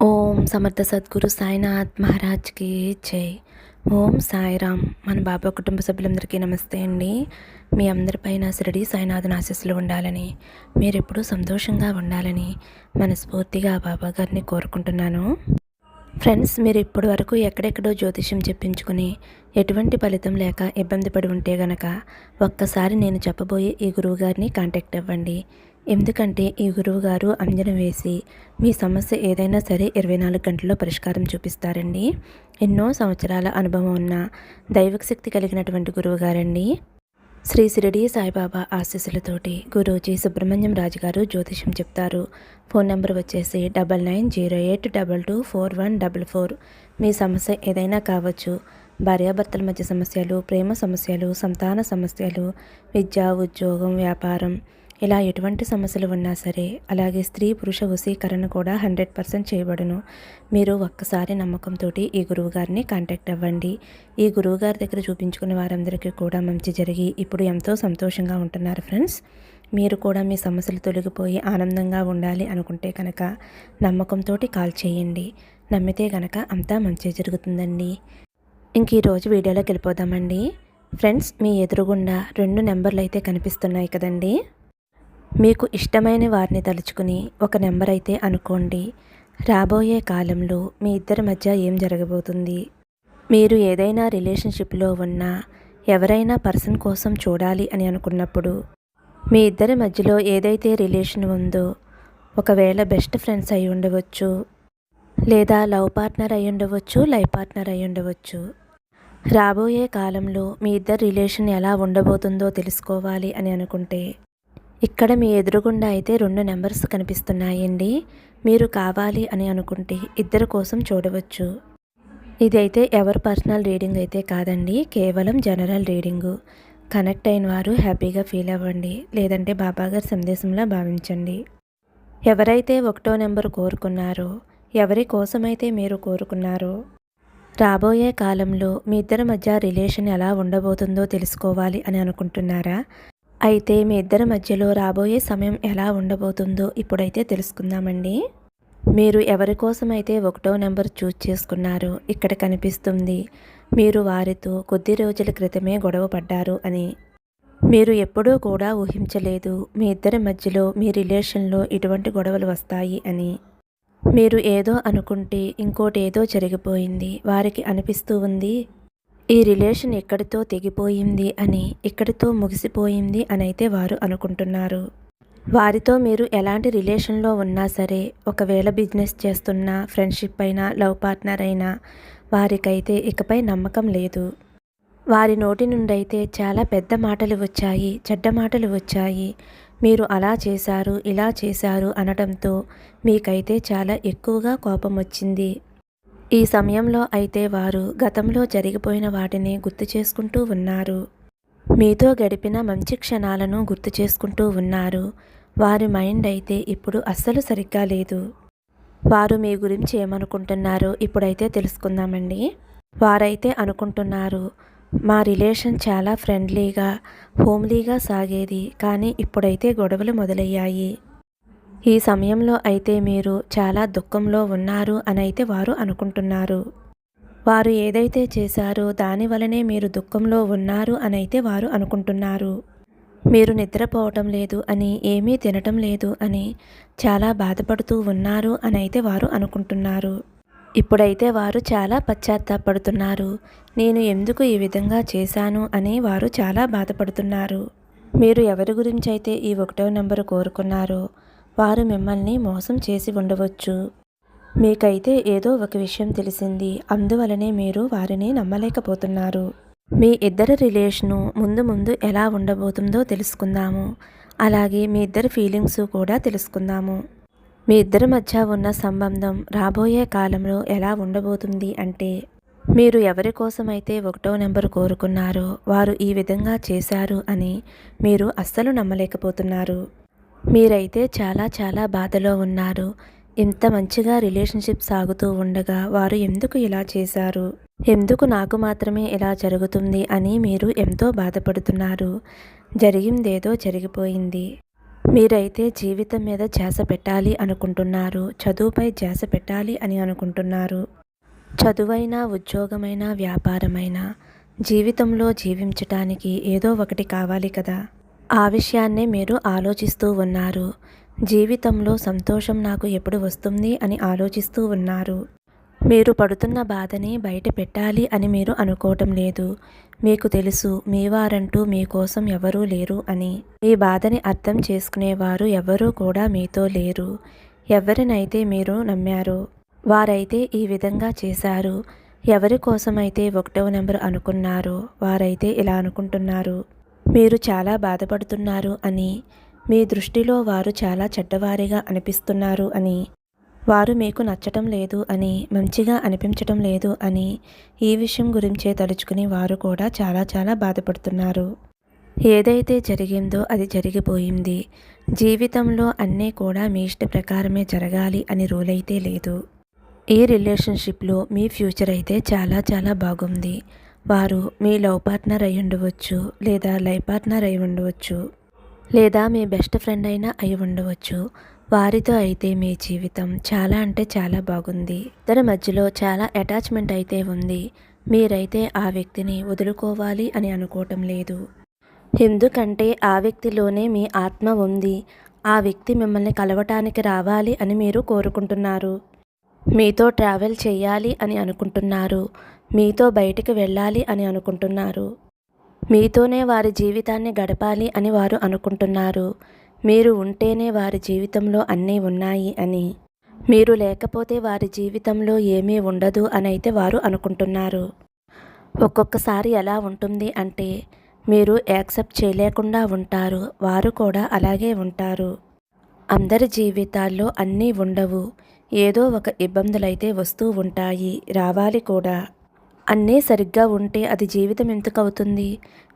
ఓం సమర్థ సద్గురు సాయినాథ్ మహారాజ్కి జై. ఓం సాయిరామ్. మన బాబా కుటుంబ సభ్యులందరికీ నమస్తే అండి. మీ అందరిపైన శిరడి సాయినాథన్ ఆశీస్సులు ఉండాలని మీరెప్పుడూ సంతోషంగా ఉండాలని మనస్ఫూర్తిగా బాబా గారిని కోరుకుంటున్నాను. ఫ్రెండ్స్ మీరు ఇప్పటి వరకు ఎక్కడెక్కడో జ్యోతిష్యం చెప్పించుకుని ఎటువంటి ఫలితం లేక ఇబ్బంది పడి ఉంటే గనక ఒక్కసారి నేను చెప్పబోయే ఈ గురువు గారిని కాంటాక్ట్ అవ్వండి. ఎందుకంటే ఈ గురువు గారు అంజనం వేసి మీ సమస్య ఏదైనా సరే ఇరవై నాలుగు గంటల్లో పరిష్కారం చూపిస్తారండి. ఎన్నో సంవత్సరాల అనుభవం ఉన్న దైవక శక్తి కలిగినటువంటి గురువు గారండి శ్రీ శిరిడి సాయిబాబా ఆశీస్సులతోటి గురూజీ సుబ్రహ్మణ్యం రాజు గారు జ్యోతిషం చెప్తారు. ఫోన్ నెంబర్ వచ్చేసి double nine zero eight double two four one double four. మీ సమస్య ఏదైనా కావచ్చు భార్యాభర్తల మధ్య సమస్యలు ప్రేమ సమస్యలు సంతాన సమస్యలు విద్య ఉద్యోగం వ్యాపారం ఇలా ఎటువంటి సమస్యలు ఉన్నా సరే అలాగే స్త్రీ పురుష వశీకరణ కూడా హండ్రెడ్ పర్సెంట్ చేయబడును. మీరు ఒక్కసారి నమ్మకంతో ఈ గురువు గారిని కాంటాక్ట్ అవ్వండి. ఈ గురువు గారి దగ్గర చూపించుకున్న వారందరికీ కూడా మంచి జరిగి ఇప్పుడు ఎంతో సంతోషంగా ఉంటున్నారు ఫ్రెండ్స్. మీరు కూడా మీ సమస్యలు తొలగిపోయి ఆనందంగా ఉండాలి అనుకుంటే కనుక నమ్మకంతో కాల్ చేయండి. నమ్మితే కనుక అంతా మంచి జరుగుతుందండి. ఇంక ఈరోజు వీడియోలోకి వెళ్ళిపోదామండి. ఫ్రెండ్స్ మీ ఎదురుగుండా రెండు నెంబర్లు అయితే కనిపిస్తున్నాయి కదండీ? మీకు ఇష్టమైన వారిని తలుచుకుని ఒక నెంబర్ అయితే అనుకోండి. రాబోయే కాలంలో మీ ఇద్దరి మధ్య ఏం జరగబోతుంది? మీరు ఏదైనా రిలేషన్షిప్లో ఉన్నా ఎవరైనా పర్సన్ కోసం చూడాలి అని అనుకున్నప్పుడు మీ ఇద్దరి మధ్యలో ఏదైతే రిలేషన్ ఉందో ఒకవేళ బెస్ట్ ఫ్రెండ్స్ అయి ఉండవచ్చు లేదా లవ్ పార్ట్నర్ అయి ఉండవచ్చు లైఫ్ పార్ట్నర్ అయి ఉండవచ్చు. రాబోయే కాలంలో మీ ఇద్దరు రిలేషన్ ఎలా ఉండబోతుందో తెలుసుకోవాలి అని అనుకుంటే ఇక్కడ మీ ఎదురుగుండా అయితే రెండు నెంబర్స్ కనిపిస్తున్నాయండి. మీరు కావాలి అని అనుకుంటే ఇద్దరు కోసం చూడవచ్చు. ఇదైతే ఎవరి పర్సనల్ రీడింగ్ అయితే కాదండి కేవలం జనరల్ రీడింగు. కనెక్ట్ అయిన వారు హ్యాపీగా ఫీల్ అవ్వండి లేదంటే బాబాగారి సందేశంలా భావించండి. ఎవరైతే ఒకటో నెంబర్ కోరుకున్నారో ఎవరి కోసమైతే మీరు కోరుకున్నారో రాబోయే కాలంలో మీ ఇద్దరి మధ్య రిలేషన్ ఎలా ఉండబోతుందో తెలుసుకోవాలి అని అనుకుంటున్నారా? అయితే మీ ఇద్దరి మధ్యలో రాబోయే సమయం ఎలా ఉండబోతుందో ఇప్పుడైతే తెలుసుకుందామండి. మీరు ఎవరి కోసమైతే ఒకటో నెంబర్ చూజ్ చేసుకున్నారో ఇక్కడ కనిపిస్తుంది మీరు వారితో కొద్ది రోజుల క్రితమే గొడవ పడ్డారు అని. మీరు ఎప్పుడూ కూడా ఊహించలేదు మీ ఇద్దరి మధ్యలో మీ రిలేషన్లో ఇటువంటి గొడవలు వస్తాయి అని. మీరు ఏదో అనుకుంటే ఇంకోటి ఏదో జరిగిపోయింది వారికి అనిపిస్తూ ఉంది ఈ రిలేషన్ ఎక్కడితో తెగిపోయింది అని ఇక్కడితో ముగిసిపోయింది అని అయితే వారు అనుకుంటున్నారు. వారితో మీరు ఎలాంటి రిలేషన్లో ఉన్నా సరే ఒకవేళ బిజినెస్ చేస్తున్నా ఫ్రెండ్షిప్ అయినా లవ్ పార్ట్నర్ అయినా వారికైతే ఇకపై నమ్మకం లేదు. వారి నోటి నుండి అయితే చాలా పెద్ద మాటలు వచ్చాయి చెడ్డ మాటలు వచ్చాయి. మీరు అలా చేశారు ఇలా చేశారు అనడంతో మీకైతే చాలా ఎక్కువగా కోపం వచ్చింది ఈ సమయంలో అయితే వారు గతంలో జరిగిపోయిన వాటిని గుర్తు చేసుకుంటూ ఉన్నారు. మీతో గడిపిన మంచి క్షణాలను గుర్తు చేసుకుంటూ ఉన్నారు. వారి మైండ్ అయితే ఇప్పుడు అస్సలు సరిగ్గా లేదు. వారు మీ గురించి ఏమనుకుంటున్నారో ఇప్పుడైతే తెలుసుకుందామండి. వారైతే అనుకుంటున్నారు మా రిలేషన్ చాలా ఫ్రెండ్లీగా హోమ్లీగా సాగేది కానీ ఇప్పుడైతే గొడవలు మొదలయ్యాయి. ఈ సమయంలో అయితే మీరు చాలా దుఃఖంలో ఉన్నారు అనైతే వారు అనుకుంటున్నారు. వారు ఏదైతే చేశారో దాని వలనే మీరు దుఃఖంలో ఉన్నారు అని అయితే వారు అనుకుంటున్నారు. మీరు నిద్రపోవటం లేదు అని ఏమీ తినటం లేదు అని చాలా బాధపడుతూ ఉన్నారు అని అయితే వారు అనుకుంటున్నారు. ఇప్పుడైతే వారు చాలా పశ్చాత్తాపడుతున్నారు. నేను ఎందుకు ఈ విధంగా చేశాను అని వారు చాలా బాధపడుతున్నారు. మీరు ఎవరి గురించి అయితే ఈ ఒకటో నెంబరు కోరుకున్నారో వారు మిమ్మల్ని మోసం చేసి ఉండవచ్చు. మీకైతే ఏదో ఒక విషయం తెలిసింది. అందువలనే మీరు వారిని నమ్మలేకపోతున్నారు. మీ ఇద్దరి రిలేషను ముందు ముందు ఎలా ఉండబోతుందో తెలుసుకుందాము. అలాగే మీ ఇద్దరి ఫీలింగ్స్ కూడా తెలుసుకుందాము. మీ ఇద్దరి మధ్య ఉన్న సంబంధం రాబోయే కాలంలో ఎలా ఉండబోతుంది అంటే మీరు ఎవరి కోసమైతే ఒకటో నెంబర్ కోరుకున్నారో వారు ఈ విధంగా చేశారు అని మీరు అస్సలు నమ్మలేకపోతున్నారు. మీరైతే చాలా చాలా బాధలో ఉన్నారు. ఇంత మంచిగా రిలేషన్షిప్ సాగుతూ ఉండగా వారు ఎందుకు ఇలా చేశారు? ఎందుకు నాకు మాత్రమే ఇలా జరుగుతుంది అని మీరు ఎంతో బాధపడుతున్నారు. జరిగిందేదో జరిగిపోయింది. మీరైతే జీవితం మీద ధ్యాస పెట్టాలి అనుకుంటున్నారు. చదువుపై ధ్యాస పెట్టాలి అని అనుకుంటున్నారు. చదువైనా ఉద్యోగమైనా వ్యాపారమైనా జీవితంలో జీవించటానికి ఏదో ఒకటి కావాలి కదా. ఆ విషయాన్నే మీరు ఆలోచిస్తూ ఉన్నారు. జీవితంలో సంతోషం నాకు ఎప్పుడు వస్తుంది అని ఆలోచిస్తూ ఉన్నారు. మీరు పడుతున్న బాధని బయట పెట్టాలి అని మీరు అనుకోవటం లేదు. మీకు తెలుసు మీ వారంటూ మీకోసం ఎవరూ లేరు అని. మీ బాధని అర్థం చేసుకునేవారు ఎవరూ కూడా మీతో లేరు. ఎవరినైతే మీరు నమ్మారో వారైతే ఈ విధంగా చేశారు. ఎవరి కోసమైతే ఒకటవ నెంబర్ అనుకున్నారో వారైతే ఇలా అనుకుంటున్నారు. మీరు చాలా బాధపడుతున్నారు అని మీ దృష్టిలో వారు చాలా చెడ్డవారిగా అనిపిస్తున్నారు అని వారు మీకు నచ్చటం లేదు అని మంచిగా అనిపించటం లేదు అని ఈ విషయం గురించే తలుచుకుని వారు కూడా చాలా చాలా బాధపడుతున్నారు. ఏదైతే జరిగిందో అది జరిగిపోయింది. జీవితంలో అన్నీ కూడా మీ ఇష్ట ప్రకారమే జరగాలి అని రూల్ అయితే లేదు. ఈ రిలేషన్షిప్లో మీ ఫ్యూచర్ అయితే చాలా చాలా బాగుంది. వారు మీ లవ్ పార్ట్నర్ అయి ఉండవచ్చు లేదా లైఫ్ పార్ట్నర్ అయి ఉండవచ్చు లేదా మీ బెస్ట్ ఫ్రెండ్ అయినా అయి ఉండవచ్చు. వారితో అయితే మీ జీవితం చాలా అంటే చాలా బాగుంది. ఇద్దరి మధ్యలో చాలా అటాచ్మెంట్ అయితే ఉంది. మీరైతే ఆ వ్యక్తిని వదులుకోవాలి అని అనుకోవటం లేదు. ఎందుకంటే ఆ వ్యక్తిలోనే మీ ఆత్మ ఉంది. ఆ వ్యక్తి మిమ్మల్ని కలవటానికి రావాలి అని మీరు కోరుకుంటున్నారు. మీతో ట్రావెల్ చేయాలి అని అనుకుంటున్నారు. మీతో బయటికి వెళ్ళాలి అని అనుకుంటున్నారు. మీతోనే వారి జీవితాన్ని గడపాలి అని వారు అనుకుంటున్నారు. మీరు ఉంటేనే వారి జీవితంలో అన్నీ ఉన్నాయి అని. మీరు లేకపోతే వారి జీవితంలో ఏమీ ఉండదు అని అయితే వారు అనుకుంటున్నారు. ఒక్కొక్కసారి ఎలా ఉంటుంది అంటే మీరు యాక్సెప్ట్ చేయలేకుండా ఉంటారు. వారు కూడా అలాగే ఉంటారు. అందరి జీవితాల్లో అన్నీ ఉండవు. ఏదో ఒక ఇబ్బందులైతే వస్తూ ఉంటాయి. రావాలి కూడా. అన్నీ సరిగ్గా ఉంటే అది జీవితం ఎందుకు అవుతుంది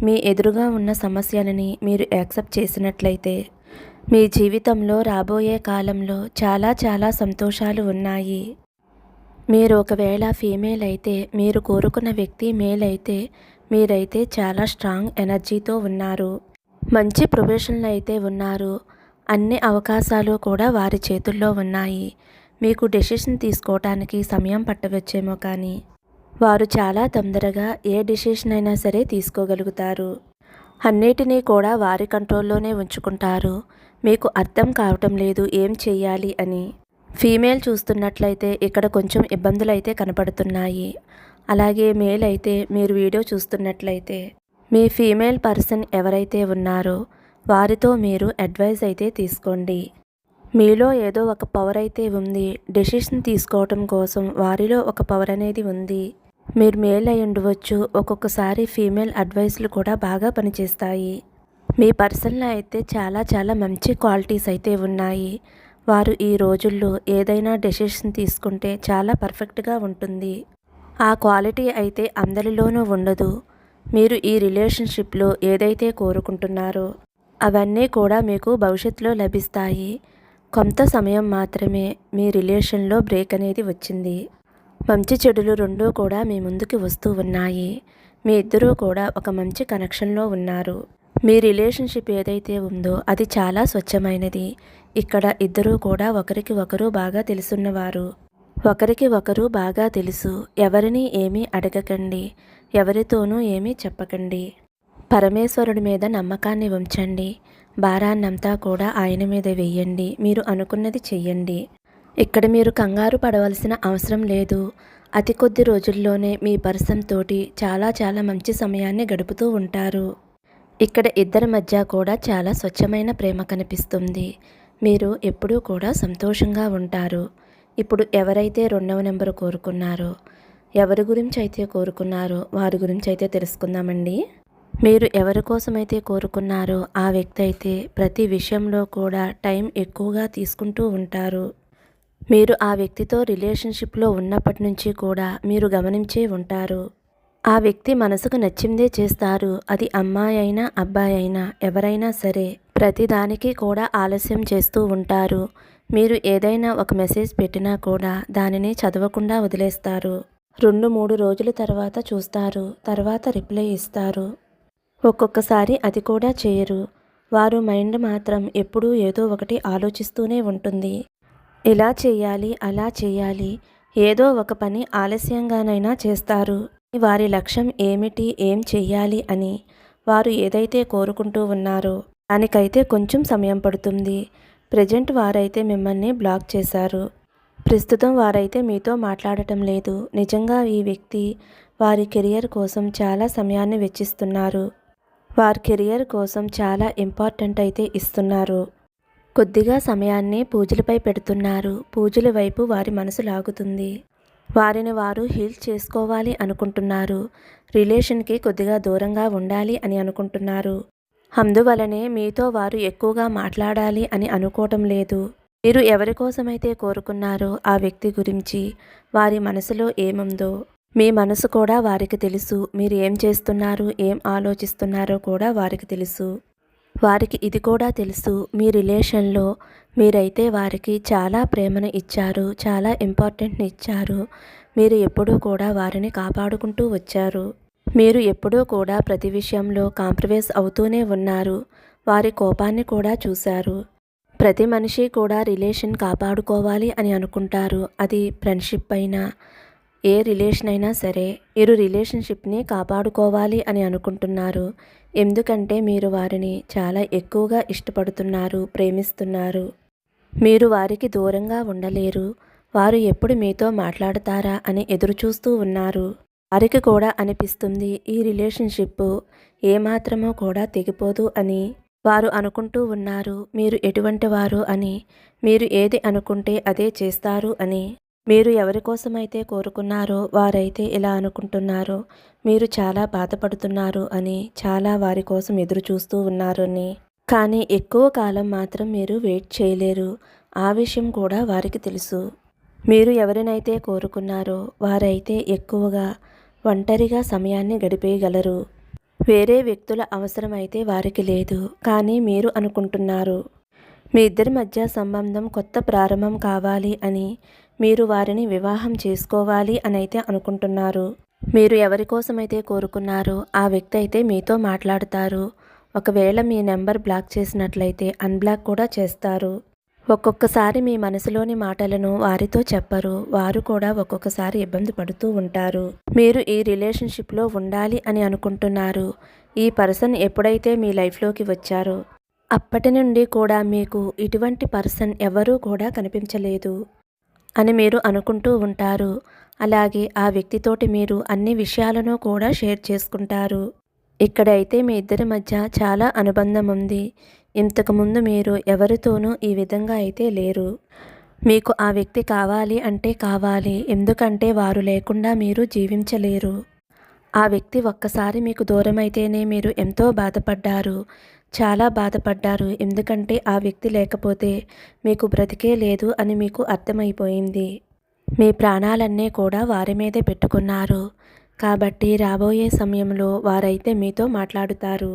మీ ఎదురుగా ఉన్న సమస్యలని మీరు యాక్సెప్ట్ చేసినట్లయితే మీ జీవితంలో రాబోయే కాలంలో చాలా చాలా సంతోషాలు ఉన్నాయి. మీరు ఒకవేళ ఫీమేల్ అయితే మీరు కోరుకున్న వ్యక్తి మేల్ అయితే మీరైతే చాలా స్ట్రాంగ్ ఎనర్జీతో ఉన్నారు. మంచి ప్రొఫెషన్లు అయితే ఉన్నారు. అన్ని అవకాశాలు కూడా వారి చేతుల్లో ఉన్నాయి. మీకు డెసిషన్ తీసుకోవటానికి సమయం పట్టవచ్చేమో కానీ వారు చాలా తొందరగా ఏ డిసిషన్ అయినా సరే తీసుకోగలుగుతారు. అన్నిటినీ కూడా వారి కంట్రోల్లోనే ఉంచుకుంటారు. మీకు అర్థం కావటం లేదు ఏం చెయ్యాలి అని. ఫీమేల్ చూస్తున్నట్లయితే ఇక్కడ కొంచెం ఇబ్బందులు అయితే కనపడుతున్నాయి. అలాగే మేల్ అయితే మీరు వీడియో చూస్తున్నట్లయితే. మీ ఫీమేల్ పర్సన్ ఎవరైతే ఉన్నారో వారితో మీరు అడ్వైజ్ అయితే తీసుకోండి. మీలో ఏదో ఒక పవర్ అయితే ఉంది. డెసిషన్ తీసుకోవటం కోసం వారిలో ఒక పవర్ అనేది ఉంది. మీరు మేల్ అయి ఉండవచ్చు. ఒక్కొక్కసారి ఫీమేల్ అడ్వైస్లు కూడా బాగా పనిచేస్తాయి. మీ పర్సన్లో అయితే చాలా చాలా మంచి క్వాలిటీస్ అయితే ఉన్నాయి. వారు ఈ రోజుల్లో ఏదైనా డెసిషన్ తీసుకుంటే చాలా పర్ఫెక్ట్గా ఉంటుంది. ఆ క్వాలిటీ అయితే అందరిలోనూ ఉండదు. మీరు ఈ రిలేషన్షిప్లో ఏదైతే కోరుకుంటున్నారో అవన్నీ కూడా మీకు భవిష్యత్తులో లభిస్తాయి. కొంత సమయం మాత్రమే మీ రిలేషన్లో బ్రేక్ అనేది వచ్చింది. మంచి చెడులు రెండూ కూడా మీ ముందుకు వస్తూ ఉన్నాయి. మీ ఇద్దరూ కూడా ఒక మంచి కనెక్షన్లో ఉన్నారు. మీ రిలేషన్షిప్ ఏదైతే ఉందో అది చాలా స్వచ్ఛమైనది. ఇక్కడ ఇద్దరూ కూడా ఒకరికి ఒకరు బాగా తెలుసున్నవారు. ఒకరికి ఒకరు బాగా తెలుసు. ఎవరిని ఏమీ అడగకండి. ఎవరితోనూ ఏమీ చెప్పకండి. పరమేశ్వరుడి మీద నమ్మకాన్ని ఉంచండి. భారాన్నంతా కూడా ఆయన మీద వెయ్యండి మీరు అనుకున్నది చెయ్యండి. ఇక్కడ మీరు కంగారు పడవలసిన అవసరం లేదు. అతి కొద్ది రోజుల్లోనే మీ పర్సన్ తోటి చాలా చాలా మంచి సమయాన్ని గడుపుతూ ఉంటారు. ఇక్కడ ఇద్దరి మధ్య కూడా చాలా స్వచ్ఛమైన ప్రేమ కనిపిస్తుంది. మీరు ఎప్పుడూ కూడా సంతోషంగా ఉంటారు. ఇప్పుడు ఎవరైతే రెండవ నెంబరు కోరుకున్నారో ఎవరి గురించి అయితే కోరుకున్నారో వారి గురించి అయితే తెలుసుకుందామండి. మీరు ఎవరి కోసమైతే కోరుకున్నారో ఆ వ్యక్తి అయితే ప్రతి విషయంలో కూడా టైం ఎక్కువగా తీసుకుంటూ ఉంటారు. మీరు ఆ వ్యక్తితో రిలేషన్షిప్లో ఉన్నప్పటి నుంచి కూడా మీరు గమనించే ఉంటారు. ఆ వ్యక్తి మనసుకు నచ్చిందే చేస్తారు. అది అమ్మాయి అయినా అబ్బాయి అయినా ఎవరైనా సరే ప్రతిదానికి కూడా ఆలస్యం చేస్తూ ఉంటారు. మీరు ఏదైనా ఒక మెసేజ్ పెట్టినా కూడా దానిని చదవకుండా వదిలేస్తారు. రెండు మూడు రోజుల తర్వాత చూస్తారు. తర్వాత రిప్లై ఇస్తారు. ఒక్కొక్కసారి అది కూడా చేయరు. వారు మైండ్ మాత్రం ఎప్పుడూ ఏదో ఒకటి ఆలోచిస్తూనే ఉంటుంది. ఇలా చేయాలి అలా చేయాలి ఏదో ఒక పని ఆలస్యంగానైనా చేస్తారు. వారి లక్ష్యం ఏమిటి ఏం చెయ్యాలి అని వారు ఏదైతే కోరుకుంటూ ఉన్నారో దానికైతే కొంచెం సమయం పడుతుంది. ప్రజెంట్ వారైతే మిమ్మల్ని బ్లాక్ చేశారు. ప్రస్తుతం వారైతే మీతో మాట్లాడటం లేదు. నిజంగా ఈ వ్యక్తి వారి కెరియర్ కోసం చాలా సమయాన్ని వెచ్చిస్తున్నారు. వారి కెరియర్ కోసం చాలా ఇంపార్టెంట్ అయితే ఇస్తున్నారు. కొద్దిగా సమయాన్ని పూజలపై పెడుతున్నారు. పూజల వైపు వారి మనసు లాగుతుంది. వారిని వారు హీల్ చేసుకోవాలి అనుకుంటున్నారు. రిలేషన్కి కొద్దిగా దూరంగా ఉండాలి అని అనుకుంటున్నారు. అందువలనే మీతో వారు ఎక్కువగా మాట్లాడాలి అని అనుకోవటం లేదు. మీరు ఎవరి కోసమైతే కోరుకున్నారో ఆ వ్యక్తి గురించి వారి మనసులో ఏముందో మీ మనసు కూడా వారికి తెలుసు. మీరు ఏం చేస్తున్నారు ఏం ఆలోచిస్తున్నారో కూడా వారికి తెలుసు. వారికి ఇది కూడా తెలుసు మీ రిలేషన్లో మీరైతే వారికి చాలా ప్రేమను ఇచ్చారు చాలా ఇంపార్టెంట్ని ఇచ్చారు. మీరు ఎప్పుడూ కూడా వారిని కాపాడుకుంటూ వచ్చారు. మీరు ఎప్పుడూ కూడా ప్రతి విషయంలో కాంప్రమైజ్ అవుతూనే ఉన్నారు. వారి కోపాన్ని కూడా చూశారు. ప్రతి మనిషి కూడా రిలేషన్ కాపాడుకోవాలి అని అనుకుంటారు. అది ఫ్రెండ్షిప్ అయినా ఏ రిలేషన్ అయినా సరే మీరు రిలేషన్షిప్ని కాపాడుకోవాలి అని అనుకుంటున్నారు. ఎందుకంటే మీరు వారిని చాలా ఎక్కువగా ఇష్టపడుతున్నారు ప్రేమిస్తున్నారు. మీరు వారికి దూరంగా ఉండలేరు. వారు ఎప్పుడు మీతో మాట్లాడతారా అని ఎదురుచూస్తూ ఉన్నారు. వారికి కూడా అనిపిస్తుంది ఈ రిలేషన్షిప్ ఏమాత్రమో కూడా తెగిపోదు అని వారు అనుకుంటూ ఉన్నారు. మీరు ఎటువంటి వారు అని మీరు ఏది అనుకుంటే అదే చేస్తారు అని. మీరు ఎవరి కోసమైతే కోరుకున్నారో వారైతే ఇలా అనుకుంటున్నారో మీరు చాలా బాధపడుతున్నారు అని చాలా వారి కోసం ఎదురు చూస్తూ ఉన్నారని. కానీ ఎక్కువ కాలం మాత్రం మీరు వెయిట్ చేయలేరు. ఆ విషయం కూడా వారికి తెలుసు. మీరు ఎవరినైతే కోరుకున్నారో వారైతే ఎక్కువగా ఒంటరిగా సమయాన్ని గడిపేయగలరు. వేరే వ్యక్తుల అవసరమైతే వారికి లేదు. కానీ మీరు అనుకుంటున్నారు. మీ ఇద్దరి మధ్య సంబంధం కొత్త ప్రారంభం కావాలి అని మీరు వారిని వివాహం చేసుకోవాలి అని అయితే అనుకుంటున్నారు. మీరు ఎవరి కోసమైతే కోరుకున్నారో ఆ వ్యక్తి అయితే మీతో మాట్లాడతారు. ఒకవేళ మీ నెంబర్ బ్లాక్ చేసినట్లయితే అన్బ్లాక్ కూడా చేస్తారు. ఒక్కొక్కసారి మీ మనసులోని మాటలను వారితో చెప్పరు. వారు కూడా ఒక్కొక్కసారి ఇబ్బంది పడుతూ ఉంటారు. మీరు ఈ రిలేషన్షిప్లో ఉండాలి అని అనుకుంటున్నారు. ఈ పర్సన్ ఎప్పుడైతే మీ లైఫ్లోకి వచ్చారో అప్పటి నుండి కూడా మీకు ఇటువంటి పర్సన్ ఎవరూ కూడా కనిపించలేదు. అని మీరు అనుకుంటూ ఉంటారు. అలాగే ఆ వ్యక్తితోటి మీరు అన్ని విషయాలను కూడా షేర్ చేసుకుంటారు. ఇక్కడైతే మీ ఇద్దరి మధ్య చాలా అనుబంధం ఉంది. ఇంతకుముందు మీరు ఎవరితోనూ ఈ విధంగా అయితే లేరు. మీకు ఆ వ్యక్తి కావాలి అంటే కావాలి. ఎందుకంటే వారు లేకుండా మీరు జీవించలేరు. ఆ వ్యక్తి ఒక్కసారి మీకు దూరమైతేనే మీరు ఎంతో బాధపడ్డారు. చాలా బాధపడ్డారు. ఎందుకంటే ఆ వ్యక్తి లేకపోతే మీకు బ్రతికే లేదు అని మీకు అర్థమైపోయింది. మీ ప్రాణాలన్నీ కూడా వారి మీదే పెట్టుకున్నారు. కాబట్టి రాబోయే సమయంలో వారైతే మీతో మాట్లాడుతారు.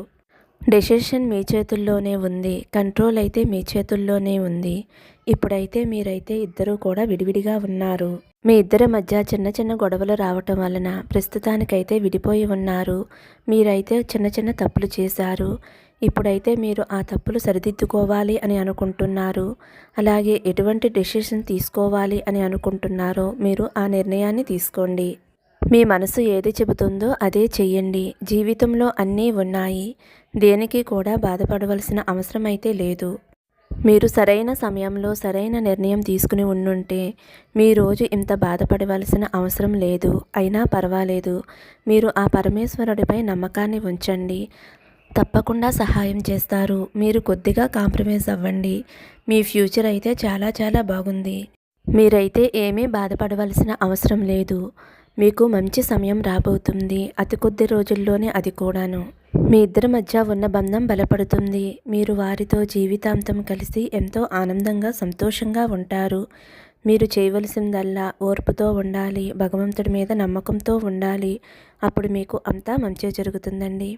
డెసిషన్ మీ చేతుల్లోనే ఉంది. కంట్రోల్ అయితే మీ చేతుల్లోనే ఉంది. ఇప్పుడైతే మీరైతే ఇద్దరూ కూడా విడివిడిగా ఉన్నారు. మీ ఇద్దరి మధ్య చిన్న చిన్న గొడవలు రావటం వలన ప్రస్తుతానికైతే విడిపోయి ఉన్నారు. మీరైతే చిన్న చిన్న తప్పులు చేశారు. ఇప్పుడైతే మీరు ఆ తప్పులు సరిదిద్దుకోవాలి అని అనుకుంటున్నారు. అలాగే ఎటువంటి డెసిషన్ తీసుకోవాలి అని అనుకుంటున్నారో మీరు ఆ నిర్ణయాన్ని తీసుకోండి. మీ మనసు ఏది చెబుతుందో అదే చెయ్యండి. జీవితంలో అన్నీ ఉన్నాయి. దేనికి కూడా బాధపడవలసిన అవసరం అయితే లేదు. మీరు సరైన సమయంలో సరైన నిర్ణయం తీసుకుని ఉండుంటే మీ రోజు ఇంత బాధపడవలసిన అవసరం లేదు. అయినా పర్వాలేదు. మీరు ఆ పరమేశ్వరుడిపై నమ్మకాన్ని ఉంచండి. తప్పకుండా సహాయం చేస్తారు. మీరు కొద్దిగా కాంప్రమైజ్ అవ్వండి. మీ ఫ్యూచర్ అయితే చాలా చాలా బాగుంది. మీరైతే ఏమీ బాధపడవలసిన అవసరం లేదు. మీకు మంచి సమయం రాబోతుంది. అతి కొద్ది రోజుల్లోనే అది కూడాను. మీ ఇద్దరి మధ్య ఉన్న బంధం బలపడుతుంది. మీరు వారితో జీవితాంతం కలిసి ఎంతో ఆనందంగా సంతోషంగా ఉంటారు. మీరు చేయవలసిందల్లా ఓర్పుతో ఉండాలి. భగవంతుడి మీద నమ్మకంతో ఉండాలి. అప్పుడు మీకు అంతా మంచి జరుగుతుందండి.